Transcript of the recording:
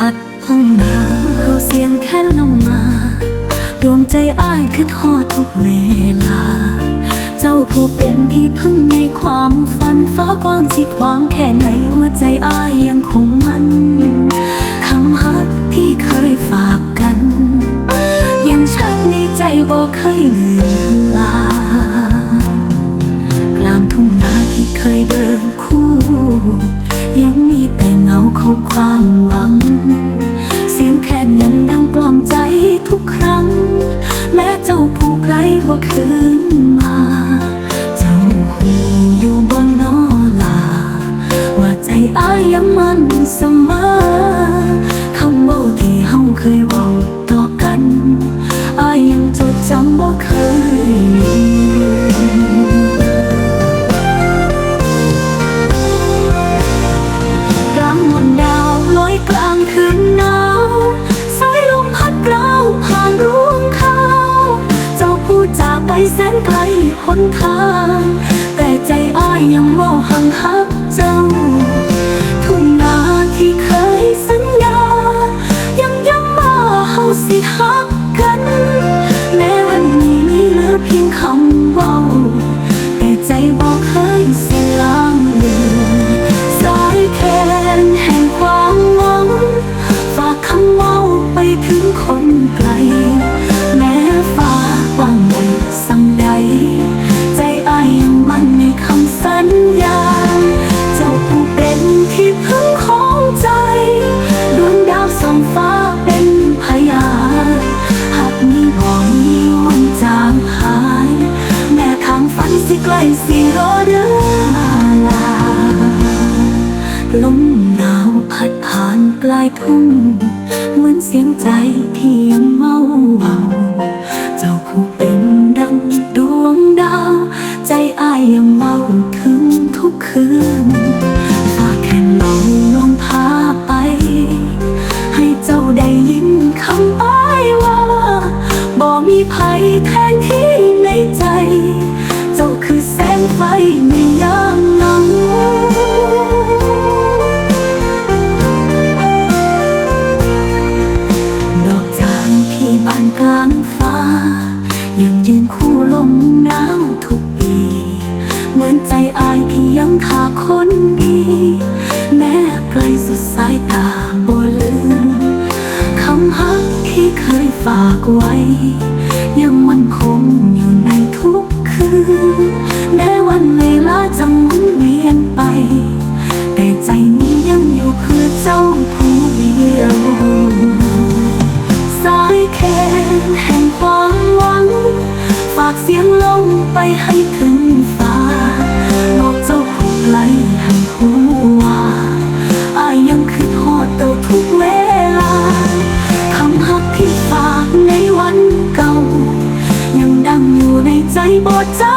พัดห้องนาเอาเสียงแค่ลงมา ดวงใจอ้ายคือทอดทุกเวลา เจ้าผู้เป็นที่พึ่งในความฝันฟ้ากว้างที่กว้างแค่ไหนหัวใจอ้ายยังคงมันคำฮักที่เคยฝากกัน ยังชัดในใจบอกเคยลืมลากลางทุ่งนาที่เคยเดินคู่ ยังมีแต่เงาของความหวัง ว่าคืนมาเจ้าหูอยู่บนนอลา ว่าใจอายยังมันเสมอ แสนไกลหนทาง แต่ใจอ้ายยังมอหังหักเจ้า ทุ่งนาที่เคยสัญญา ยังย้ำมาเฮาสิหักกัน แม้วันนี้มีเหลือเพียงคำว่าแต่ใจบอกเคยายทุ่งเหมือนเสียงใจที่ยังเมาเบาเจ้าผู้เป็นดังดวงดาว ใจอ้ายยังเมาถึงทุกคืนฝากแค่เราลองพาไป ให้เจ้าได้ยินคำอ้ายว่าบ่มีภัยแทนที่ในใจ เจ้าคือแสงไฟในยาม นกลางฟ้า ยังยืนคู่ลมหนาวทุกปี เหมือนใจอายที่ยังขาคนดี แม้ไกลสุดสายตาบ่ลืมคำฮักที่เคยฝากไว้ ยังมันคงอยู่ในทุกคืนแม้วันเวลาจะหมุนเวียนไป แห่งความหวัง ฝากเสียงลงไปให้ถึงฟ้าบอกเจ้าผู้ไกลแห่งหัวอายยังคือพอดเต่าทุกเวลาคำหักที่ฝากในวันเก่า ยังดังอยู่ในใจบอดเจ้า